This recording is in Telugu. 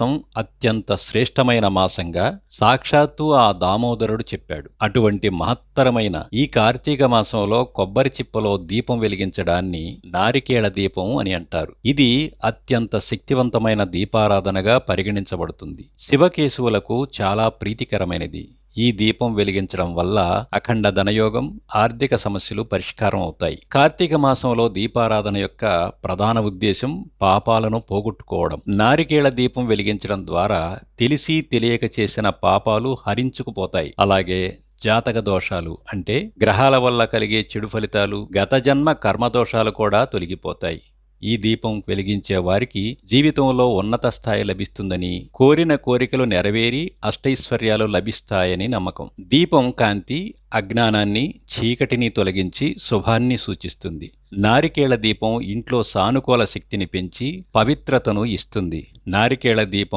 మాసం అత్యంత శ్రేష్టమైన మాసంగా సాక్షాత్తు ఆ దామోదరుడు చెప్పాడు. అటువంటి మహత్తరమైన ఈ కార్తీక మాసంలో కొబ్బరి చిప్పలో దీపం వెలిగించడాన్ని నారికేళ దీపం అని అంటారు. ఇది అత్యంత శక్తివంతమైన దీపారాధనగా పరిగణించబడుతుంది. శివకేశువులకు చాలా ప్రీతికరమైనది. ఈ దీపం వెలిగించడం వల్ల అఖండ ధనయోగం ఆర్థిక సమస్యలు పరిష్కారం అవుతాయి. కార్తీక మాసంలో దీపారాధన యొక్క ప్రధాన ఉద్దేశం పాపాలను పోగొట్టుకోవడం. నారికేళ దీపం వెలిగించడం ద్వారా తెలిసి తెలియక చేసిన పాపాలు హరించుకుపోతాయి. అలాగే జాతక దోషాలు అంటే గ్రహాల వల్ల కలిగే చెడు ఫలితాలు గత జన్మ కర్మదోషాలు కూడా తొలగిపోతాయి. ఈ దీపం వెలిగించే వారికి జీవితంలో ఉన్నత స్థాయి లభిస్తుందని కోరిన కోరికలు నెరవేరి అష్టైశ్వర్యాలు లభిస్తాయని నమ్మకం. దీపం కాంతి అజ్ఞానాన్ని చీకటిని తొలగించి శుభాన్ని సూచిస్తుంది. నారికేళ దీపం ఇంట్లో సానుకూల శక్తిని పెంచి పవిత్రతను ఇస్తుంది. నారికేళ దీపం